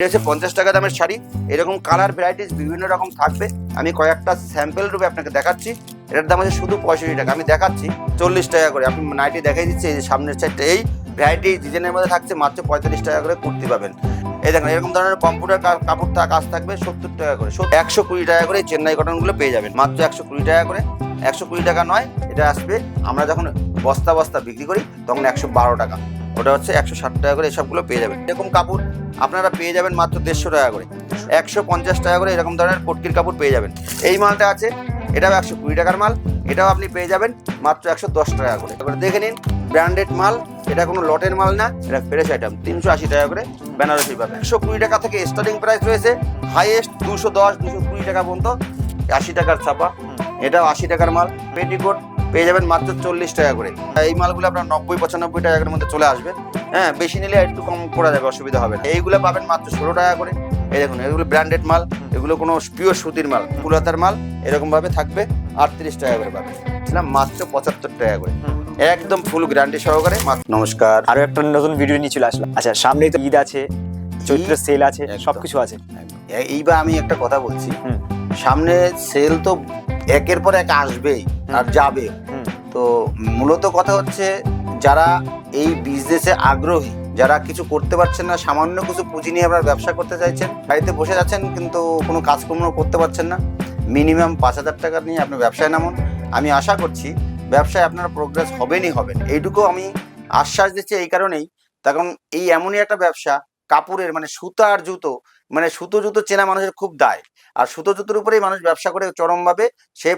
এটা হচ্ছে পঞ্চাশ টাকা দামের শাড়ি। এরকম কালার ভ্যারাইটিস বিভিন্ন রকম থাকবে। আমি কয়েকটা স্যাম্পেল রূপে আপনাকে দেখাচ্ছি। এটার দাম আছে শুধু পঁয়ষট্টি টাকা। আমি দেখাচ্ছি চল্লিশ টাকা করে। আপনি নাইটি দেখাই দিচ্ছি, এই যে সামনের সাইডটা এই ভ্যারাইটি ডিজাইনের মধ্যে থাকছে মাত্র পঁয়তাল্লিশ টাকা করে কুর্তি পাবেন। এই দেখেন, এরকম ধরনের কম্পিউটার কাপড় কাজ থাকবে সত্তর টাকা করে। একশো কুড়ি টাকা করে চেন্নাই কটনগুলো পেয়ে যাবেন। মাত্র একশো কুড়ি টাকা করে। একশো কুড়ি টাকা নয়, এটা আসবে আমরা যখন বস্তা বস্তা বিক্রি করি, তখন একশো বারো টাকা। ওটা হচ্ছে একশো ষাট টাকা করে এসবগুলো পেয়ে যাবেন। এরকম কাপড় আপনারা পেয়ে যাবেন মাত্র দেড়শো টাকা করে। একশো পঞ্চাশ টাকা করে এরকম ধরনের পটকির কাপড় পেয়ে যাবেন। এই মালটা আছে, এটাও একশো কুড়ি টাকার মাল, এটাও আপনি পেয়ে যাবেন মাত্র একশো দশ টাকা করে। এবার দেখে নিন, ব্র্যান্ডেড মাল, এটা কোনো লটের মাল না, এটা ফ্রেশ আইটেম, তিনশো আশি টাকা করে বেনারসি পাবে একশো কুড়ি টাকা থেকে স্টার্টিং প্রাইস রয়েছে হাইয়েস্ট দুশো দশ, দুশো কুড়ি টাকা পর্যন্ত, আশি টাকার ছাপা। এটাও আশি টাকার মাল, পেটিকোট পেয়ে যাবেন মাত্র চল্লিশ টাকা করে। এই মালগুলো আপনার নব্বই পঁচানব্বই টাকার মধ্যে চলে আসবে। হ্যাঁ বেশি নিলে একটু কম করা যাবে অসুবিধা হবে না। এইগুলো পাবেন মাত্র ষোলো টাকা করে। এই দেখুন এগুলো ব্র্যান্ডেড মাল এগুলো কোনো পিওর সুতির মাল ফুলহাতার মাল এরকম ভাবে থাকবে আটত্রিশ টাকা করে পাবেন। ছিলাম মাত্র পঁচাত্তর টাকা করে। একদম ফুল গ্যারান্টি সহকারে মাত্র নমস্কার। আরও একটা নতুন ভিডিও নিয়ে চলে আসলাম। আচ্ছা সামনেই তো ঈদ আছে চৈত্র? সেল আছে। সবকিছু আছে। এইবার আমি একটা কথা বলছি। সামনে সেল তো একের পর এক আসবেই। আর যাবে। তো মূলত কথা হচ্ছে যারা এই বিজনেসে আগ্রহী যারা কিছু করতে পারছেন না সামান্য কিছু পুঁজি নিয়ে আপনার ব্যবসা করতে চাইছেন বাড়িতে বসে যাচ্ছেন কিন্তু কোনো কাজকর্ম করতে পারছেন না মিনিমাম পাঁচ হাজার টাকা নিয়ে আপনি ব্যবসায় নামুন। আমি আশা করছি ব্যবসায় আপনার প্রোগ্রেস হবেনই হবেন। এইটুকু আমি আশ্বাস দিচ্ছি এই কারণেই। তখন এই এমনই একটা ব্যবসা কাপড়ের মানে সুতা আর জুতো মানে সুতো জুতো চেনা মানুষের খুব দায়। আর সুতো জুতোর উপরেই মানুষ ব্যবসা করে চরমভাবে সে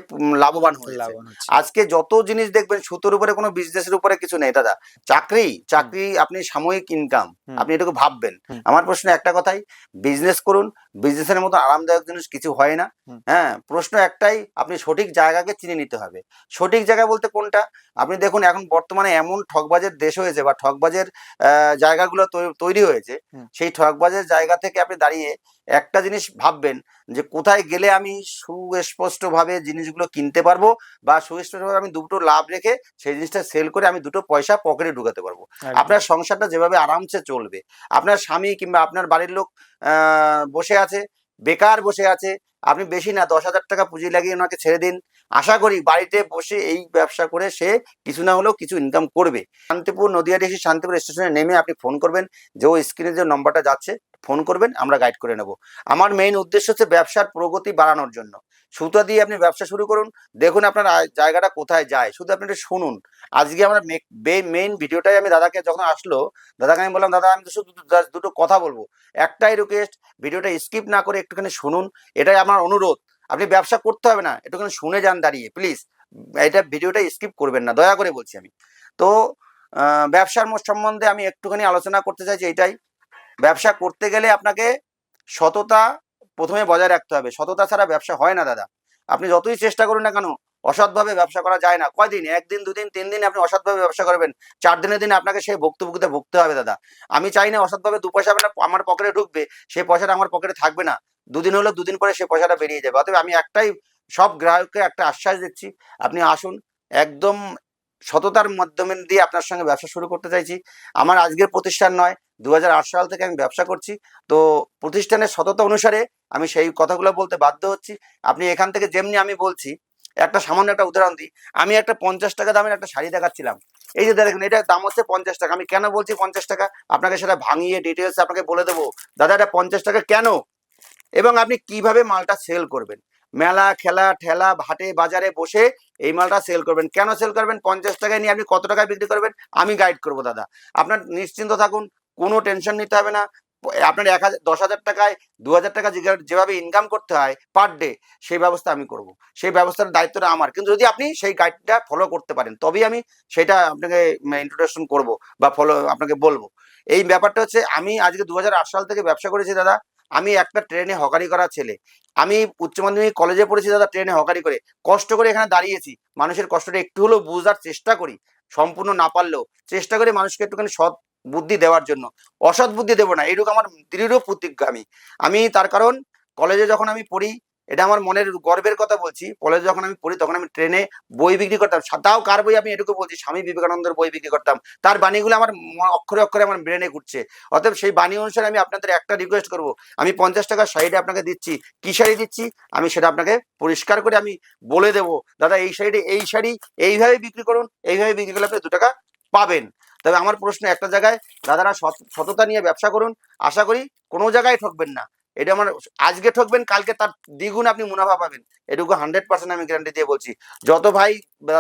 লাভবান হয়েছে। আজকে যত জিনিস দেখবেন সুতোর উপরে কোনো বিজনেসের উপরে কিছু নেই। দাদা চাকরি চাকরি আপনি সাময়িক ইনকাম আপনি এটুকু ভাববেন। আমার প্রশ্ন একটা কথাই বিজনেস করুন বিজনেসের মতো আরামদায়ক জিনিস কিছু হয় না। হ্যাঁ প্রশ্ন একটাই আপনি সঠিক জায়গাকে চিনে নিতে হবে। সঠিক জায়গা বলতে কোনটা? আপনি দেখুন এখন বর্তমানে এমন ঠকবাজের দেশ হয়েছে বা ঠকবাজের আহ, জায়গাগুলো তৈরি হয়েছে। সেই ঠকবাজের জায়গা থেকে আপনি দাঁড়িয়ে একটা জিনিস ভাববেন যে কোথায় গেলে আমি সুস্পষ্টভাবে জিনিসগুলো কিনতে পারব বা সুস্পষ্টভাবে আমি দুটো লাভ রেখে সেই জিনিসটা সেল করে আমি দুটো পয়সা পকেটে ঢুকাতে পারব। আপনার সংসারটা যেভাবে আরামসে চলবে আপনার স্বামী কিংবা আপনার বাড়ির লোক আহ, বসে আছে বেকার বসে আছে আপনি বেশি না দশ হাজার টাকা পুঁজি লাগিয়ে ওনাকে ছেড়ে দিন। আশা করি বাড়িতে বসে এই ব্যবসা করে সে কিছু না হলেও কিছু ইনকাম করবে। শান্তিপুর নদিয়ার এসে শান্তিপুর স্টেশনে নেমে আপনি ফোন করবেন যে ওই স্ক্রিনে যে নম্বরটা যাচ্ছে ফোন করবেন, আমরা গাইড করে নেব। আমার মেইন উদ্দেশ্য হচ্ছে ব্যবসার প্রগতি বাড়ানোর জন্য। সুতা দিয়ে আপনি ব্যবসা শুরু করুন, দেখুন আপনার জায়গাটা কোথায় যায়। শুধু আপনি একটু শুনুন। আজকে আমরা মেইন ভিডিওটাই আমি দাদাকে যখন আসলো, দাদাকে আমি বললাম, দাদা, আমি তো শুধু দুটো কথা বলব। একটাই রিকোয়েস্ট ভিডিওটা স্কিপ না করে একটুখানি শুনুন। এটাই আমার অনুরোধ। আপনি ব্যবসা করতে হবে না। একটুখানি শুনে যান দাঁড়িয়ে প্লিজ এটা ভিডিওটা স্কিপ করবেন না। দয়া করে বলছি আমি। তো ব্যবসার সম্বন্ধে আমি একটুখানি আলোচনা করতে চাইছি এটাই। ব্যবসা করতে গেলে আপনাকে সততা প্রথমে বজায় রাখতে হবে। সততা ছাড়া ব্যবসা হয় না, দাদা। আপনি যতই চেষ্টা করুন না কেন, অসৎভাবে ব্যবসা করা যায় না। কয়দিন? একদিন, দুদিন, তিন দিন আপনি অসৎভাবে ব্যবসা করবেন। চার দিনের দিন আপনাকে সেই ভুক্তভোগিতে ভুগতে হবে, দাদা। আমি চাই না অসৎভাবে দু পয়সা আপনার আমার পকেটে ঢুকবে, সেই পয়সাটা আমার পকেটে থাকবে না। দুদিন হলো দুদিন পরে সেই পয়সাটা বেরিয়ে যাবে। অতএব আমি একটাই, সব গ্রাহককে একটা আশ্বাস দিচ্ছি, আপনি আসুন, একদম সততার মাধ্যমে দিয়ে আপনার সঙ্গে ব্যবসা শুরু করতে চাইছি। আমার আজকের প্রতিষ্ঠান নয় দু সাল থেকে আমি ব্যবসা করছি। তো প্রতিষ্ঠানের সততা অনুসারে আমি সেই কথাগুলো বলতে বাধ্য হচ্ছি। আপনি এখান থেকে যেমনি আমি বলছি, একটা সামান্য একটা উদাহরণ দিই। আমি একটা পঞ্চাশ টাকা দামের একটা শাড়ি দেখাচ্ছিলাম। এই যে দেখুন, এটার দাম হচ্ছে পঞ্চাশ টাকা। আমি কেন বলছি পঞ্চাশ টাকা? আপনাকে সেটা ভাঙিয়ে ডিটেলস আপনাকে বলে দেবো। দাদা, এটা পঞ্চাশ টাকা কেন? এবং আপনি কীভাবে মালটা সেল করবেন? মেলা, খেলা, ঠেলা, ভাটে, বাজারে বসে এই মালটা সেল করবেন। কেন সেল করবেন? পঞ্চাশ টাকায় নিয়ে আপনি কত টাকায় বিক্রি করবেন? আমি গাইড করব, দাদা। আপনার নিশ্চিন্ত থাকুন, কোনো টেনশন নিতে হবে না। আপনার এক হাজার, দশ হাজার টাকায়, দু হাজার টাকা যেভাবে ইনকাম করতে হয় পার ডে সেই ব্যবস্থা আমি করব। সেই ব্যবস্থার দায়িত্বটা আমার। কিন্তু যদি আপনি সেই গাইডটা ফলো করতে পারেন, তবেই আমি সেটা আপনাকে ইন্ট্রোডাকশন করব বা ফলো আপনাকে বলব। এই ব্যাপারটা হচ্ছে, আমি আজকে দু হাজার আট সাল থেকে ব্যবসা করেছি, দাদা। আমি একটা ট্রেনে হকারি করা ছেলে। আমি উচ্চ মাধ্যমিক কলেজে পড়েছি দাদা, ট্রেনে হকারি করে। কষ্ট করে এখানে দাঁড়িয়েছি। মানুষের কষ্টটা একটু হলেও বুঝার চেষ্টা করি, সম্পূর্ণ না পারলেও। চেষ্টা করি মানুষকে একটুখানি সৎ বুদ্ধি দেওয়ার জন্য। অসৎ বুদ্ধি দেবো না, এইটুকু আমার দৃঢ় প্রতিজ্ঞা আমি। আমি তার কারণ, কলেজে যখন আমি পড়ি এটা আমার মনের গর্বের কথা বলছি। কলেজে যখন আমি পড়ি, তখন আমি ট্রেনে বই বিক্রি করতাম। তাও কার বই? আমি এটুকু বলছি, স্বামী বিবেকানন্দের বই বিক্রি করতাম। তার বাণীগুলো আমার অক্ষরে অক্ষরে আমার ব্রেনে ঘুরছে। অতএব সেই বাণী অনুসারে আমি আপনাদের একটা রিকোয়েস্ট করব। আমি পঞ্চাশ টাকার শাড়িটা আপনাকে দিচ্ছি। কি শাড়ি দিচ্ছি? আমি সেটা আপনাকে পরিষ্কার করে আমি বলে দেবো। দাদা, এই শাড়িটা, এই শাড়ি এইভাবে বিক্রি করুন। এইভাবে বিক্রি করলে আপনি দু টাকা পাবেন। তবে আমার প্রশ্ন একটা জায়গায়, দাদারা সততা নিয়ে ব্যবসা করুন। আশা করি কোনো জায়গায় ঠকবেন না। এটা আমার আজকে ঠকবেন, কালকে তার দ্বিগুণ আপনি মুনাফা পাবেন। এটুকু হান্ড্রেড পার্সেন্ট আমি গ্যারান্টি দিয়ে বলছি। যত ভাই,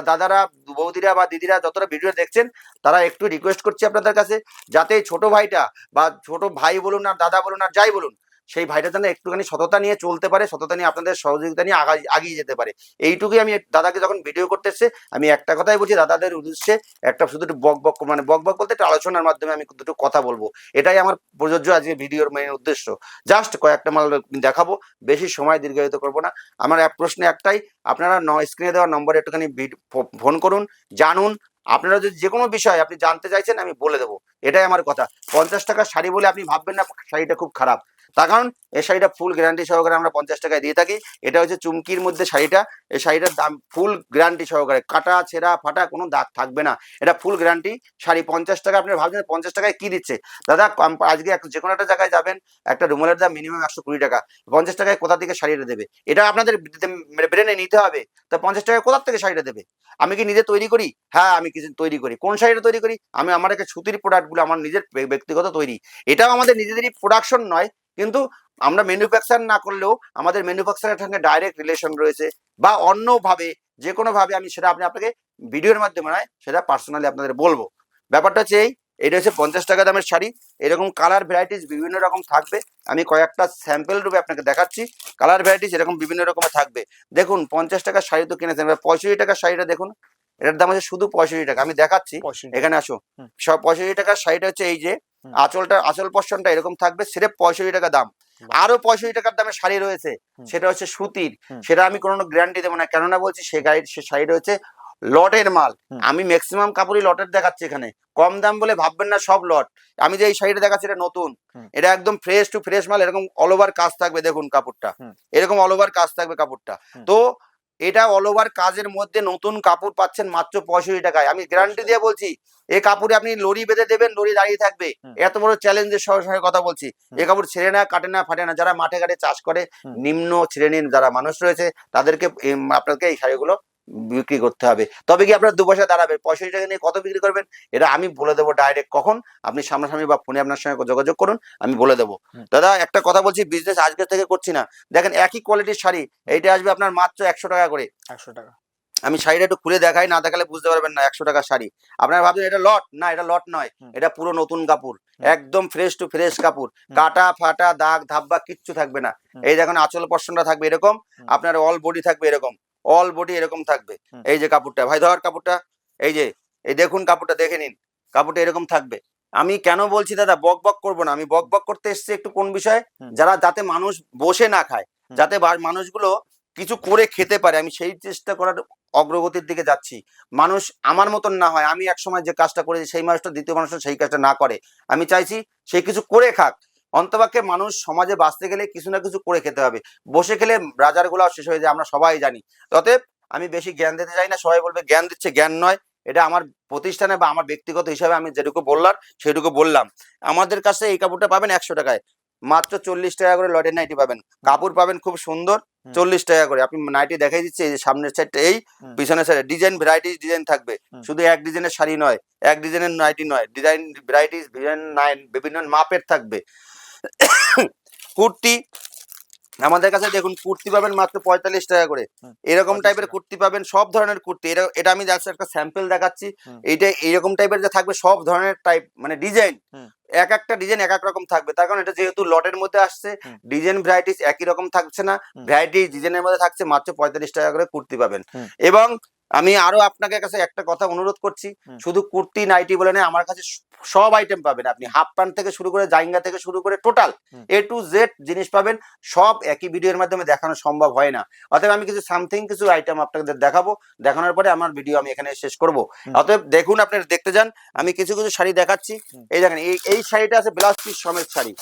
দাদারা, বৌদিরা বা দিদিরা যতটা ভিডিও দেখছেন, তারা একটু রিকোয়েস্ট করছি আপনাদের কাছে, যাতে ছোট ভাইটা বা ছোট ভাই বলুন আর দাদা বলুন আর যাই বলুন সেই ভাইটা যেন একটুখানি সততা নিয়ে চলতে পারে, সততা নিয়ে আপনাদের সহযোগিতা নিয়ে আগিয়ে যেতে পারে। এইটুকুই আমি দাদাকে যখন ভিডিও করতে এসছে, আমি একটা কথাই বলছি, দাদাদের উদ্দেশ্যে একটা শুধু একটু বক বক মানে বক বক বলতে একটা আলোচনার মাধ্যমে আমি দুটো কথা বলব। এটাই আমার প্রযোজ্য আজকে ভিডিওর মেন উদ্দেশ্য। জাস্ট কয়েকটা মাল দেখাবো, বেশি সময় দীর্ঘায়িত করব না। আমার এক প্রশ্ন একটাই, আপনারা স্ক্রিনে দেওয়া নম্বরে একটুখানি ফোন করুন, জানুন। আপনারা যদি যে কোনো বিষয় আপনি জানতে চাইছেন, আমি বলে দেবো। এটাই আমার কথা। পঞ্চাশ টাকার শাড়ি বলে আপনি ভাববেন না, শাড়িটা খুব খারাপ। তার কারণ এই শাড়িটা ফুল গ্যারান্টি সহকারে আমরা পঞ্চাশ টাকায় দিয়ে থাকি। এটা হচ্ছে চুমকির মধ্যে শাড়িটা। এই শাড়িটার দাম ফুল গ্যারান্টি সহকারে। কাটা, ছেঁড়া, ফাটা কোনো দাগ থাকবে না। এটা ফুল গ্যারান্টি শাড়ি পঞ্চাশ টাকা। আপনি ভাবছেন পঞ্চাশ টাকায় কি দিচ্ছে? দাদা আজকে যে কোনো একটা জায়গায় যাবেন, একটা রুমালের দাম মিনিমাম একশো কুড়ি টাকা। পঞ্চাশ টাকায় কোথা থেকে শাড়িটা দেবে? এটা আপনাদের ব্রেনে নিতে হবে। তা পঞ্চাশ টাকায় কোথা থেকে শাড়িটা দেবে? আমি কি নিজে তৈরি করি? হ্যাঁ আমি কিছু তৈরি করি। কোন শাড়িটা তৈরি করি? আমি আমার একটা সুতির প্রোডাক্টগুলো আমার নিজের ব্যক্তিগত তৈরি। এটাও আমাদের নিজেদেরই প্রোডাকশন নয়। কিন্তু আমরা ম্যানুফ্যাকচার না করলেও আমাদের ম্যানুফ্যাকচারের সঙ্গে ডাইরেক্ট রিলেশন রয়েছে বা অন্যভাবে যে কোনোভাবে আমি সেটা আপনি আপনাকে ভিডিওর মাধ্যমে নয় সেটা পার্সোনালি আপনাদের বলব। ব্যাপারটা হচ্ছে এই এটা হচ্ছে পঞ্চাশ টাকা দামের শাড়ি এরকম কালার ভ্যারাইটিস বিভিন্ন রকম থাকবে। আমি কয়েকটা স্যাম্পেল রূপে আপনাকে দেখাচ্ছি কালার ভ্যারাইটিস এরকম বিভিন্ন রকমের থাকবে। দেখুন পঞ্চাশ টাকার শাড়ি তো কিনেছেন পঁয়ষট্টি টাকার শাড়িটা দেখুন এটার দাম হচ্ছে শুধু পঁয়ষট্টি টাকা। আমি দেখাচ্ছি। এখানে আসো। সব পঁয়ষট্টি টাকার শাড়িটা হচ্ছে এই যে। আঁচলটা আঁচল পশনটা এরকম থাকবে সেটা পঁয়ষট্টি টাকা দাম। আরও পঁয়ষট্টি টাকার দামে শাড়ি রয়েছে সেটা হচ্ছে সুতির। সেটা আমি কোনো গ্যারান্টি দেবো না কেননা বলছি সে গাড়ির সে শাড়িটা হচ্ছে লটের মাল। আমি ম্যাক্সিমাম কাপড়ই লটের দেখাচ্ছি এখানে। কম দাম বলে ভাববেন না সব লট। আমি যে এই শাড়িটা দেখাচ্ছি এটা নতুন। এটা একদম ফ্রেশ টু ফ্রেশ মাল এরকম অল ওভার কাজ থাকবে দেখুন কাপড়টা। এরকম অল ওভার কাজ থাকবে কাপড়টা। তো এটা অল ওভার কাজের মধ্যে নতুন কাপড় পাচ্ছেন মাত্র পঁয়ষট্টি টাকায়। আমি গ্যারান্টি দিয়ে বলছি এ কাপড়ে আপনি লড়ি বেঁধে দেবেন লড়ি দাঁড়িয়ে থাকবে। এত বড় চ্যালেঞ্জের সহ সঙ্গে কথা বলছি। এ কাপড় ছেড়ে না কাটে না ফাটে না। যারা মাঠে ঘাটে চাষ করে নিম্ন শ্রেণির যারা মানুষ রয়েছে তাদেরকে আপনাদেরকে আপনাকে এই শাড়িগুলো বিক্রি করতে হবে। তবে কি আপনার দু পয়সা দাঁড়াবে পঁয়ষট্টি টাকা নিয়ে কত বিক্রি করবেন? এটা আমি বলে দেবো ডাইরেক্ট কখন। আপনি সামনাসামনি বা ফোনে আপনার সঙ্গে যোগাযোগ করুন আমি বলে দেবো। দাদা একটা কথা বলছি বিজনেস আজকে থেকে করছি না। দেখেন একই কোয়ালিটির শাড়ি এইটা আসবে আপনার মাত্র একশো টাকা করে। একশো টাকা। আমি শাড়িটা একটু খুলে দেখাই না দেখালে বুঝতে পারবেন না একশো টাকা শাড়ি। আপনারা ভাবছেন এটা লট না এটা লট নয়। এটা পুরো নতুন কাপড়। একদম ফ্রেশ টু ফ্রেশ কাপড়। কাটা ফাটা দাগ ধাব্বা কিচ্ছু থাকবে না। এই দেখুন আঁচল পশনটা থাকবে এরকম। আপনার অল বডি থাকবে এরকম। অল বডি এরকম থাকবে। এই যে কাপড়টা ভাই ধর কাপড়টা এই যে এই দেখুন কাপড়টা দেখে নিন। কাপড়টা এরকম থাকবে। আমি কেন বলছি দাদা বক বক করব না। আমি বক বক করতে এসেছি একটু কোন বিষয়ে? যারা যাতে মানুষ বসে না খায় যাতে মানুষগুলো কিছু করে খেতে পারে আমি সেই চেষ্টা করার অগ্রগতির দিকে যাচ্ছি। মানুষ আমার মতন না হয় আমি এক সময় যে কাজটা করেছি সেই মানুষটা দ্বিতীয় মানুষটা সেই কাজটা না করে। আমি চাইছি সে কিছু করে খাক। অন্তপাক্ষে মানুষ সমাজে বাঁচতে গেলে কিছু না কিছু করে খেতে হবে। বসে খেলে রাজার গোলাও শেষ হয়ে যায় আমরা সবাই জানি। অতএব আমি বেশি জ্ঞান দিতে চাই না সবাই বলবে জ্ঞান দিচ্ছে জ্ঞান নয়। এটা আমার প্রতিষ্ঠানে বা আমার ব্যক্তিগত হিসাবে আমি যেটুকু বললাম সেটুকু বললাম। আমাদের কাছে এই কাপড়টা পাবেন একশো টাকায়। মাত্র চল্লিশ টাকা করে লটের নাইটি পাবেন। কাপড় পাবেন খুব সুন্দর চল্লিশ টাকা করে। আপনি নাইটি দেখাই দিচ্ছে এই যে সামনের সাইডটা এই। পিছনের সাইডে ডিজাইন ভ্যারাইটিস ডিজাইন থাকবে। শুধু এক ডিজাইনের শাড়ি নয় এক ডিজাইনের নাইটি নয় ডিজাইন ভ্যারাইটিস ডিজাইন নাইন বিভিন্ন মাপের থাকবে। কুর্তি আমাদের কাছে দেখুন কুর্তি পাবেন মাত্র পঁয়তাল্লিশ টাকা করে। এরকম 45 টাইপের কুর্তি পাবেন সব ধরনের কুর্তি। এটা এটা আমি জাস্ট একটা স্যাম্পল দেখাচ্ছি। এইটা এইরকম টাইপের যে থাকবে সব ধরনের টাইপ মানে ডিজাইন এক একটা ডিজাইন এক এক রকম থাকবে। তার কারণ এটা যেহেতু লটের মধ্যে আসছে ডিজাইন ভ্যারাইটিস একই রকম থাকছে না। ভ্যারাইটিস ডিজাইনের মধ্যে থাকছে মাত্র পঁয়তাল্লিশ টাকা করে কুর্তি পাবেন। এবং আমি আরও আপনাকে কাছে একটা কথা অনুরোধ করছি শুধু কুর্তি নাইটি বলে না আমার কাছে সব আইটেম পাবেন আপনি। হাফ প্যান্ট থেকে শুরু করে জাইঙ্গা থেকে শুরু করে টোটাল এ টু জেড জিনিস পাবেন। সব একই ভিডিওর মাধ্যমে দেখানো সম্ভব হয় না। অতএব আমি কিছু সামথিং কিছু আইটেম আপনাদের দেখাবো। দেখানোর পরে আমার ভিডিও আমি এখানে শেষ করব। অতএব দেখুন আপনারা দেখতে যান। আমি কিছু কিছু শাড়ি দেখাচ্ছি। এই দেখেন এই এই শাড়িটা আছে ব্লাউজ পিস সমেত শাড়ি।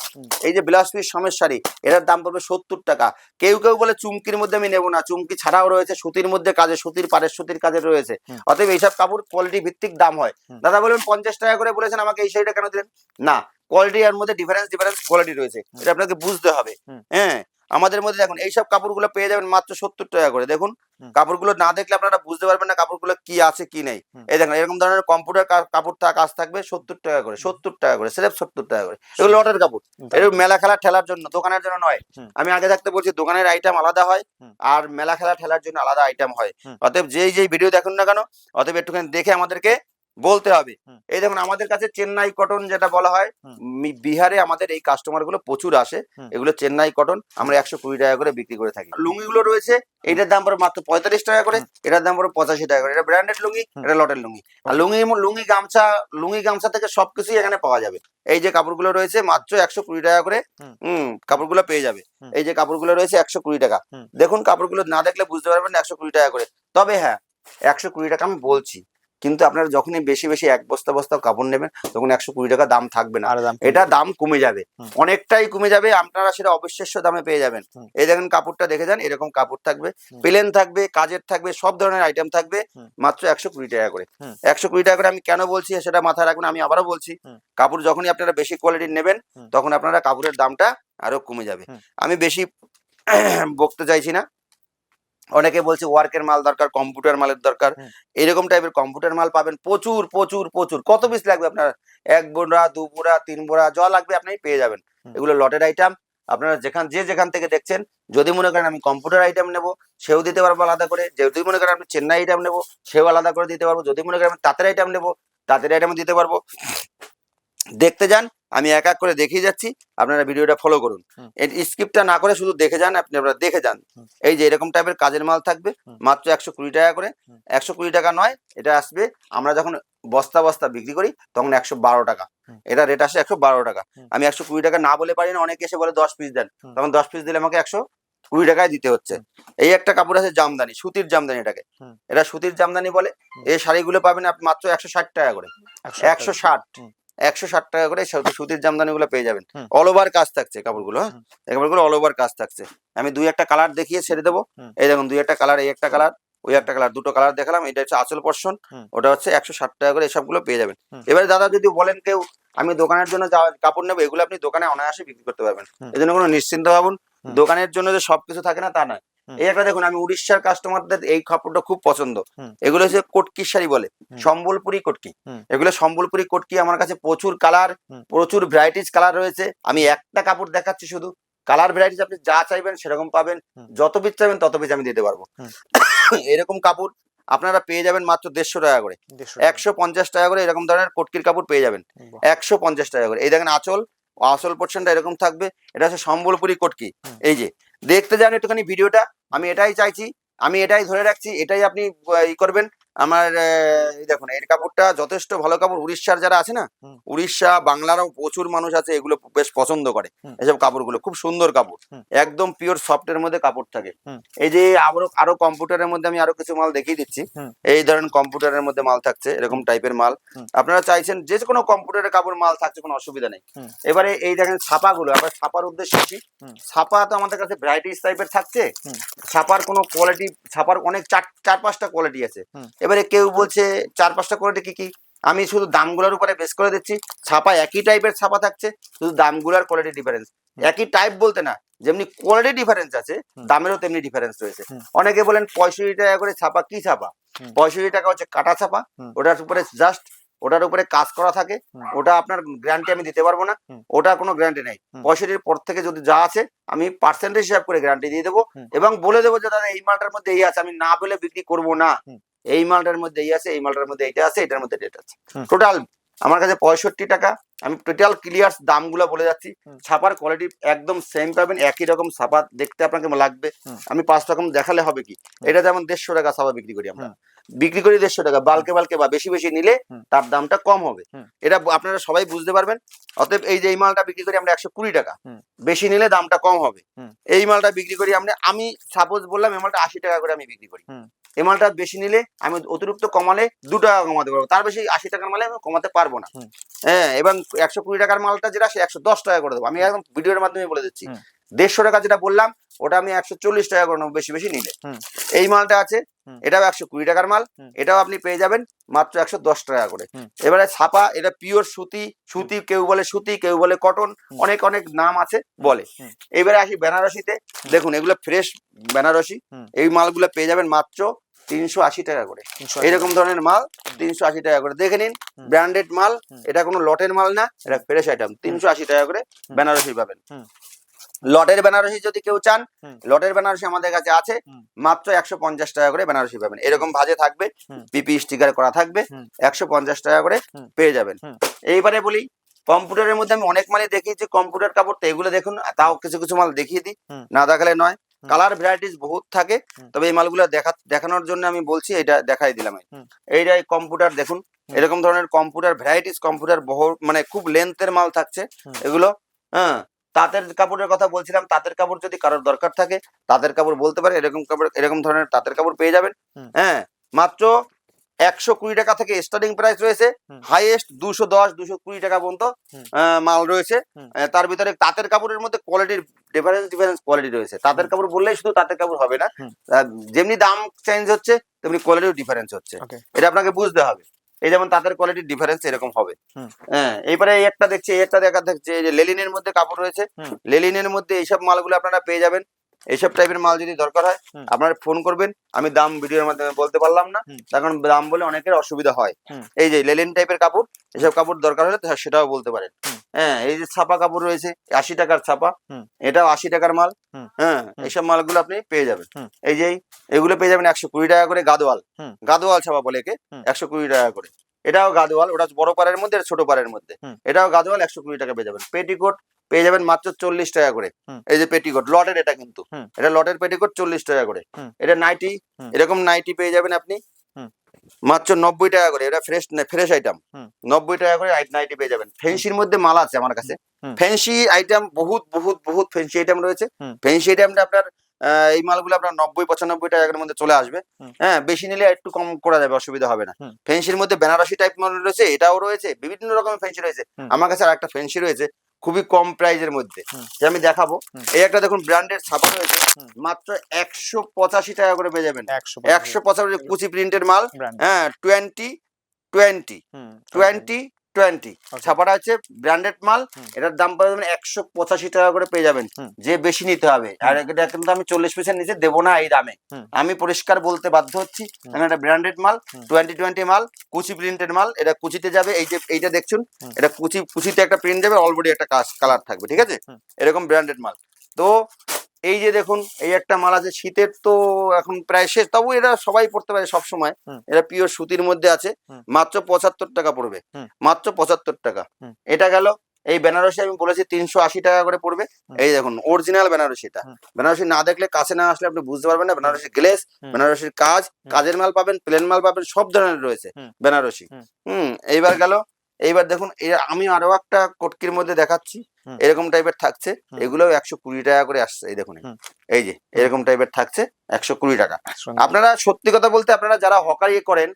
এই যে ব্লাউজ পিস সমেত শাড়ি এটার দাম পড়বে সত্তর টাকা। কেউ কেউ বলে চুমকির মধ্যে আমি নেব না। চুমকি ছাড়াও রয়েছে সুতির মধ্যে কাজে সুতির পাড়ের সুতির কাজে রয়েছে। অতএব এইসব কাপড় কোয়ালিটি ভিত্তিক দাম হয়। দাদা বলবেন পঞ্চাশ টাকা করে বলেছেন আমাকে এই শাড়িটা কেন দিলেন? না কোয়ালিটি এর মধ্যে ডিফারেন্স ডিফারেন্স কোয়ালিটি রয়েছে। এটা আপনাকে বুঝতে হবে। হ্যাঁ? আমাদের মধ্যে দেখুন এইসব কাপড়গুলো পেয়ে যাবেন মাত্র সত্তর টাকা করে। দেখুন। কাপড়গুলো না দেখলে আপনারা বুঝতে পারবেন না কাপড়গুলো কি আছে কি নেই। এই দেখেন এরকম ধরনের কম্পিউটার কাপড় থাক কাজ থাকবে সত্তর টাকা করে সত্তর টাকা করে সেলেব সত্তর টাকা করে। এগুলো লটের কাপড়। এরকম মেলা খেলা ঠেলার জন্য দোকানের জন্য নয়। আমি আগে থাকতে বলছি দোকানের আইটেম আলাদা হয় আর মেলা খেলা ঠেলার জন্য আলাদা আইটেম হয়। অতএব যেই যেই ভিডিও দেখুন না কেন অতএব একটুখানি দেখে আমাদেরকে বলতে হবে। এই দেখুন আমাদের কাছে চেন্নাই কটন যেটা বলা হয় বিহারে আমাদের এই কাস্টমারগুলো প্রচুর আসে। এগুলো চেন্নাই কটন আমরা একশো কুড়ি টাকা করে বিক্রি করে থাকি। লুঙ্গি গুলো রয়েছে এটার দাম পড়ে মাত্র পঁয়তাল্লিশ টাকা করে এটার দাম পড়ে পঁচাশি টাকা করে। এটা ব্র্যান্ডেড লুঙ্গি এটা লটের লুঙ্গি। আর লুঙ্গি লুঙ্গি গামছা লুঙ্গি গামছা থেকে সবকিছুই এখানে পাওয়া যাবে। এই যে কাপড়গুলো রয়েছে মাত্র একশো কুড়ি টাকা করে হুম। কাপড়গুলো পেয়ে যাবে। এই যে কাপড়গুলো রয়েছে একশো কুড়ি টাকা। দেখুন কাপড়গুলো না দেখলে বুঝতে পারবেন একশো কুড়ি টাকা করে। তবে হ্যাঁ একশো কুড়ি টাকা আমি বলছি কিন্তু আপনারা যখনই বেশি বেশি এক বস্তা বস্তা কাপড় নেবেন তখন একশো কুড়ি টাকা দাম থাকবে না। এটা দাম কমে যাবে। অনেকটাই কমে যাবে আপনারা সেটা অবিশ্বাস্য দামে পেয়ে যাবেন। এই দেখেন কাপড়টা দেখে যান এরকম কাপড় থাকবে। প্লেন থাকবে কাজের থাকবে সব ধরনের আইটেম থাকবে মাত্র একশো কুড়ি টাকা করে। একশো কুড়ি টাকা করে আমি কেন বলছি সেটা মাথায় রাখবেন আমি আবারও বলছি কাপড় যখনই আপনারা বেশি কোয়ালিটির নেবেন তখন আপনারা কাপড়ের দামটা আরও কমে যাবে। আমি বেশি বকতে চাইছি না। অনেকে বলছে ওয়ার্কের মাল দরকার কম্পিউটার মালের দরকার। এরকম টাইপের কম্পিউটার মাল পাবেন। প্রচুর প্রচুর প্রচুর। কত পিস লাগবে আপনার? এক বোরা দু বোরা তিন বোরা যা লাগবে আপনি পেয়ে যাবেন। এগুলো লটের আইটেম আপনারা যেখান যে যেখান থেকে দেখছেন যদি মনে করেন আমি কম্পিউটার আইটেম নেব সেও দিতে পারব আলাদা করে। যদি মনে করেন আমি চেন্নাই আইটেম নেব সেও আলাদা করে দিতে পারব। যদি মনে করেন আমি তাঁতের আইটেম নেব তাঁতের আইটেম দিতে পারব। দেখতে যান আমি এক এক করে দেখিয়ে যাচ্ছি আপনারা ভিডিওটা ফলো করুন। স্ক্রিপ্টটা না করে শুধু দেখে যান আপনি আপনারা দেখে যান। এই যে এরকম টাইপের কাজের মাল থাকবে মাত্র একশো কুড়ি টাকা করে। একশো কুড়ি টাকা নয় এটা আসবে আমরা যখন বস্তা বস্তা বিক্রি করি তখন একশো বারো টাকা। এটা রেট আসে একশো বারো টাকা। আমি একশো কুড়ি টাকা না বলে পারি না অনেকে এসে বলে দশ পিস দেন। তখন দশ পিস দিলে আমাকে একশো কুড়ি টাকায় দিতে হচ্ছে। এই একটা কাপড় আছে জামদানি সুতির জামদানি এটাকে। এটা সুতির জামদানি বলে। এই শাড়িগুলো পাবেন আপনি মাত্র একশো ষাট টাকা করে। একশো ষাট। একশো ষাট টাকা করে সুতির জামদানি গুলো পেয়ে যাবেন। অল ওভার কাজ থাকছে কাপড়গুলো হ্যাঁ? কাপড়গুলো অল ওভার কাজ থাকছে। আমি দুই একটা কালার দেখিয়ে ছেড়ে দেবো। এই দেখুন দুই একটা কালার এই একটা কালার ওই একটা কালার দুটো কালার দেখালাম এটা হচ্ছে আচল পর্ষণ ওটা হচ্ছে একশো ষাট টাকা করে এসবগুলো পেয়ে যাবেন। এবারে দাদা যদি বলেন কেউ আমি দোকানের জন্য যা কাপড় নেব এগুলো আপনি দোকানে অনায়াসে বিক্রি করতে পারবেন। হুম। এই জন্য কোনো নিশ্চিন্ত ভাবুন দোকানের জন্য যে সবকিছু থাকে না তা নয়। এই একটা দেখুন আমি উড়িষ্যার কাস্টমারদের এই কাপড়টা খুব পছন্দ। এগুলো হচ্ছে কটকির শাড়ি বলে। সম্বলপুরি কটকি। এগুলো সম্বলপুরি কটকি আমার কাছে প্রচুর কালার প্রচুর ভ্যারাইটিস কালার রয়েছে। আমি একটা কাপড় দেখাচ্ছি শুধু। কালার ভ্যারাইটিস আপনি যা চাইবেন সেরকম পাবেন। যত পিস চাইবেন তত পিস আমি দিতে পারব। এরকম কাপড় আপনারা পেয়ে যাবেন মাত্র দেড়শো টাকা করে। একশো পঞ্চাশ টাকা করে এরকম ধরনের কটকির কাপড় পেয়ে যাবেন। একশো পঞ্চাশ টাকা করে। এই দেখেন আঁচল আঁচল পোর্শনটা এরকম থাকবে। এটা হচ্ছে সম্বলপুরি কটকি। এই যে দেখতে যান একটুখানি ভিডিওটা। আমি এটাই চাইছি আমি এটাই ধরে রাখছি এটাই আপনি ই করবেন। আমার দেখুন এর কাপড়টা যথেষ্ট ভালো কাপড়। উড়িষ্যার যারা আছে না উড়িষ্যা বাংলারও প্রচুর মানুষ আছে এগুলো বেশ পছন্দ করে এসব কাপড়গুলো। খুব সুন্দর কাপড় একদম পিওর সফটের মধ্যে কাপড় থাকে। এই যে আরও আরও কম্পিউটারের মধ্যে আমি আরও কিছু মাল দেখিয়ে দিচ্ছি। এই ধরেন কম্পিউটারের মধ্যে মাল থাকছে এরকম টাইপের মাল। আপনারা চাইছেন যে কোনো কম্পিউটারের কাপড় মাল থাকছে কোনো অসুবিধা নেই। এবারে এই দেখেন ছাপাগুলো আবার ছাপার উদ্দেশ্যে হুম। ছাপা তো আমাদের কাছে ভ্যারাইটিস টাইপের থাকছে। ছাপার কোনো কোয়ালিটি ছাপার অনেক চার চার পাঁচটা কোয়ালিটি আছে। এবারে কেউ বলছে চার পাঁচটা কোয়ালিটি কি কি। আমি শুধু দামগুলোর উপরে বেস করে দিচ্ছি ছাপা একই টাইপের ছাপা থাকছে শুধু দামগুলোর কোয়ালিটি ডিফারেন্স একই টাইপ বলতে না যেমনি কোয়ালিটি ডিফারেন্স আছে দামেরও তেমনি ডিফারেন্স রয়েছে। অনেকে বলেন পঁয়ষট্টি টাকা করে ছাপা কি ছাপা? পঁয়ষট্টি টাকা হচ্ছে কাটা ছাপা ওটার উপরে জাস্ট ওটার উপরে কাজ করা থাকে ওটা আপনার গ্যারান্টি আমি দিতে পারব না। ওটা কোনো গ্যারান্টি নেই। পঁয়ষট্টির পর থেকে যদি যা আছে আমি পার্সেন্টেজ হিসাব করে গ্যারান্টি দিয়ে দেবো এবং বলে দেবো যে দাদা এই মালটার মধ্যে এই আছে আমি না বলে বিক্রি করব না। এই মালটার মধ্যে এই আছে এই মালটার মধ্যে এইটা আছে এটার মধ্যে এটা আছে। টোটাল আমার কাছে পঁয়ষট্টি টাকা। আমি টোটাল ক্লিয়ার দামগুলো বলে যাচ্ছি। ছাপার কোয়ালিটি একদম সেম পাবেন একই রকম ছাপা দেখতে আপনাকে লাগবে। আমি পাঁচ রকম দেখালে হবে কি? এটা যেমন দেড়শো টাকা ছাপা বিক্রি করি আমরা। বিক্রি করি দেড়শো টাকা বালকে বালকে বা বেশি বেশি নিলে তার দামটা কম হবে। এটা আপনারা সবাই বুঝতে পারবেন। অতএব এই যে এই মালটা বিক্রি করি আমরা একশো কুড়ি টাকা। বেশি নিলে দামটা কম হবে। এই মালটা বিক্রি করি আমরা আমি সাপোজ বললাম এই মালটা আশি টাকা করে আমি বিক্রি করি। এই মালটা বেশি নিলে আমি অতিরিক্ত কমালে দু টাকা কমাতে পারব। তার বেশি আশি টাকার মালে আমি কমাতে পারব না। হ্যাঁ এবং একশো কুড়ি টাকার মালটা যেটা সে একশো দশ টাকা করে দেবো। আমি একদম ভিডিওর মাধ্যমে বলে দিচ্ছি। দেড়শো টাকা যেটা বললাম ওটা আমি একশো চল্লিশ টাকা করে নেব বেশি বেশি নিলে। এই মালটা আছে এটাও একশো কুড়ি টাকার মাল এটাও আপনি পেয়ে যাবেন মাত্র একশো দশ টাকা করে। এবারে ছাপা এটা পিওর সুতি সুতি কেউ বলে সুতি কেউ বলে কটন অনেক অনেক নাম আছে বলে। এবারে আসি বেনারসিতে। দেখুন এগুলো ফ্রেশ বেনারসি। এই মালগুলো পেয়ে যাবেন মাত্র তিনশো আশি টাকা করে। এরকম ধরনের মাল তিনশো আশি টাকা করে। দেখে নিন ব্র্যান্ডেড মাল এটা কোনো লটের মাল না এটা ফ্রেশ আইটেম তিনশো আশি টাকা করে বেনারসি পাবেন। লটের বেনারসি যদি কেউ চান লটের বেনারসি আমাদের কাছে আছে মাত্র একশো পঞ্চাশ টাকা করে বেনারসি পাবেন। এরকম ভাজে থাকবে। পিপি স্টিকার করা থাকবে একশো পঞ্চাশ টাকা করে পেয়ে যাবেন। এইবারে বলি কম্পিউটারের মধ্যে আমি অনেক মালই দেখিয়েছি কম্পিউটার কাপড় তো এগুলো দেখুন তাও কিছু কিছু মাল দেখিয়ে দিই। না দেখালে নয়। কালার ভ্যারাইটিস বহুত থাকে তবে এই মালগুলো দেখা দেখানোর জন্য আমি বলছি এটা দেখাই দিলাম এইটাই। কম্পিউটার দেখুন এরকম ধরনের কম্পিউটার ভ্যারাইটিস কম্পিউটার বহু মানে খুব লেন্থের মাল থাকছে। এগুলো হ্যাঁ তাঁতের কাপড়ের কথা বলছিলাম তাঁতের কাপড় যদি কারোর দরকার থাকে তাঁতের কাপড় বলতে পারে এরকম কাপড় এরকম ধরনের তাঁতের কাপড় পেয়ে যাবেন। হ্যাঁ মাত্র একশো কুড়ি টাকা থেকে স্টার্টিং প্রাইস রয়েছে। হাইয়েস্ট দুশো দশ দুশো কুড়ি টাকা পর্যন্ত মাল রয়েছে। তার ভিতরে তাঁতের কাপড়ের মধ্যে কোয়ালিটির ডিফারেন্স ডিফারেন্স কোয়ালিটি রয়েছে। তাঁতের কাপড় বললেই শুধু তাঁতের কাপড় হবে না। যেমনি দাম চেঞ্জ হচ্ছে তেমনি কোয়ালিটিও ডিফারেন্স হচ্ছে। এটা আপনাকে বুঝতে হবে। এই যেমন তাঁতের কোয়ালিটির ডিফারেন্স এরকম হবে। হ্যাঁ এইবারে এই একটা দেখছি একটা দেখা দেখছি যে লেলিনের মধ্যে কাপড় রয়েছে। লেলিনের মধ্যে এইসব মালগুলো আপনারা পেয়ে যাবেন। এইসব টাইপের মাল যদি দরকার হয়। আপনারা ফোন করবেন। আমি দাম ভিডিওর মাধ্যমে বলতে পারলাম না। তার কারণ দাম বলে অনেকের অসুবিধা হয়। এই যে লেলিন টাইপের কাপড় এসব কাপড় দরকার হলে সেটাও বলতে পারেন। হ্যাঁ এই যে ছাপা কাপড় রয়েছে আশি টাকার ছাপা। এটাও আশি টাকার মাল। হ্যাঁ। এইসব মালগুলো আপনি পেয়ে যাবেন। এই যে এগুলো পেয়ে যাবেন একশো কুড়ি টাকা করে গাদোয়াল। গাদোয়াল ছাপা বলে একে একশো কুড়ি টাকা করে। এটাও গাদোয়াল ওটা বড় পাড়ের মধ্যে ছোট পাড়ের মধ্যে। এটাও গাদোয়াল একশো কুড়ি টাকা পেয়ে যাবেন। পেটিকোট পেয়ে যাবেন মাত্র চল্লিশ টাকা করে। এই যে পেটিকোট লটের এটা কিন্তু। এটা লটের পেটিকোট চল্লিশ টাকা করে। এটা নাইটি এরকম নাইটি পেয়ে যাবেন আপনি। মাত্র নব্বই টাকা করে এটা ফ্রেশ ফ্রেশ আইটেম। নব্বই টাকা করে নাইটি পেয়ে যাবেন। ফেন্সির মধ্যে মাল আছে আমার কাছে। ফেন্সি আইটেম বহুত বহুত বহুত ফেন্সি আইটেম রয়েছে। ফেন্সি আইটেমটা আপনার এই মালগুলো আপনার নব্বই পঁচানব্বই টাকার মধ্যে চলে আসবে। হ্যাঁ বেশি নিলে একটু কম করা যাবে অসুবিধা হবে না। ফেন্সির মধ্যে বেনারসি টাইপ মাল রয়েছে এটাও রয়েছে বিভিন্ন রকমের ফেন্সি রয়েছে। আমার কাছে আর একটা ফেন্সি রয়েছে খুবই কম প্রাইজের মধ্যে। যে আমি দেখাবো এই একটা দেখুন ব্র্যান্ডের ছাপা রয়েছে মাত্র একশো পঁচাশি টাকা করে পেয়ে যাবেন। একশো একশো পঁচাশি কুচি প্রিন্টের মাল হ্যাঁ টোয়েন্টি টোয়েন্টি টোয়েন্টি টোয়েন্টি। ছাপাটা হচ্ছে ব্র্যান্ডেড মাল এটার দাম পাবেন একশো পঁচাশি টাকা করে পেয়ে যাবেন। যে বেশি নিতে হবে। আর এটা কিন্তু আমি চল্লিশ পিসের নিচে দেবো না এই দামে। আমি পরিষ্কার বলতে বাধ্য হচ্ছি কারণ এটা ব্র্যান্ডেড মাল টোয়েন্টি টোয়েন্টি মাল কুচি প্রিন্টেড মাল এটা কুচিতে যাবে এই যে এইটা দেখছুন এটা কুচি কুচিতে একটা প্রিন্ট যাবে অলরেডি একটা কালার থাকবে ঠিক আছে? এরকম ব্র্যান্ডেড মাল। তো এই যে দেখুন এই একটা মাল আছে শীতের তো এখন প্রায় শেষ তবু এটা সবাই পড়তে পারে সব সময়। এটা পিওর সুতির মধ্যে আছে মাত্র পঁচাত্তর টাকা পড়বে মাত্র পঁচাত্তর টাকা। এটা গেল এই বেনারসি আমি বলেছি তিনশো আশি টাকা করে পড়বে এই দেখুন অরিজিনাল বেনারসি এটা। বেনারসি না দেখলে কাছে না আসলে আপনি বুঝতে পারবেন না বেনারসি গ্লেস বেনারসির কাজ কাজের মাল পাবেন প্লেন মাল পাবেন সব ধরনের রয়েছে বেনারসি। হুম এইবার গেল এইবার দেখুন আমি আরও একটা কটকির মধ্যে দেখাচ্ছি। এরকম টাইপের থাকছে। এগুলোও একশো কুড়ি টাকা করে আসছে এই দেখুন। এই যে এরকম টাইপের থাকছে একশো কুড়ি টাকা। আপনারা সত্যি কথা বলতে আপনারা যারা হকারি করেন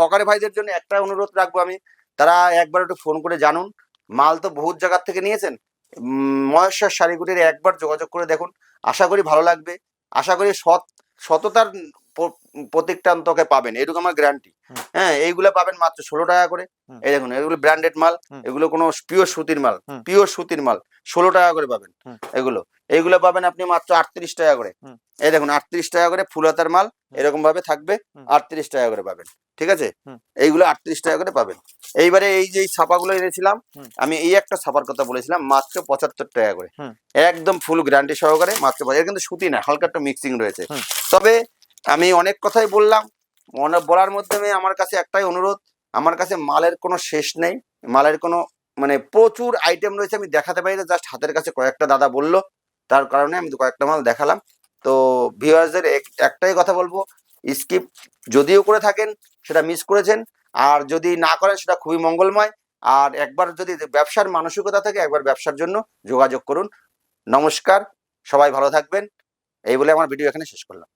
হকারি ভাইদের জন্য একটা অনুরোধ রাখব আমি তারা একবার একটু ফোন করে জানুন। মাল তো বহুত জায়গার থেকে নিয়েছেন। মহেশ্বর শাড়িগুটির একবার যোগাযোগ করে দেখুন। আশা করি ভালো লাগবে। আশা করি সৎ সততার প- প্রতিষ্ঠান্তকে পাবেন এটুকু আমার গ্যারান্টি হ্যাঁ এইগুলো পাবেন মাত্র ষোলো টাকা করে। এই দেখুন এগুলো ব্র্যান্ডেড মাল এগুলো কোনো পিওর সুতির মাল পিওর সুতির মাল ষোলো টাকা করে পাবেন। এগুলো এইগুলো পাবেন আপনি মাত্র আটত্রিশ টাকা করে। এই দেখুন আটত্রিশ টাকা করে ফুলহাতার মাল এরকম ভাবে থাকবে আটত্রিশ টাকা করে পাবেন। ঠিক আছে? এইগুলো আটত্রিশ টাকা করে পাবেন। এইবারে এই যে ছাপাগুলো এনেছিলাম আমি এই একটা ছাপার কথা বলেছিলাম মাত্র পঁচাত্তর টাকা করে। একদম ফুল গ্যারান্টি সহকারে মাত্র এর কিন্তু সুতি না হালকা একটা মিক্সিং রয়েছে। তবে আমি অনেক কথাই বললাম। মনে, বলার মাধ্যমে আমার কাছে একটাই অনুরোধ, আমার কাছে মালের কোনো শেষ নেই। মালের কোনো মানে প্রচুর আইটেম রয়েছে, আমি দেখাতে পারি না জাস্ট হাতের কাছে কয়েকটা দাদা বলল। তার কারণে আমি কয়েকটা মাল দেখালাম। তো ভিউয়ার্সদের একটাই কথা বলব স্কিপ যদিও করে থাকেন, সেটা মিস করেছেন, আর যদি না করেন, সেটা খুবই মঙ্গলময়। আর একবার যদি ব্যবসার মানসিকতা থাকে, একবার ব্যবসার জন্য যোগাযোগ করুন। নমস্কার, সবাই ভালো থাকবেন। এই বলে আমার ভিডিও এখানে শেষ করলাম।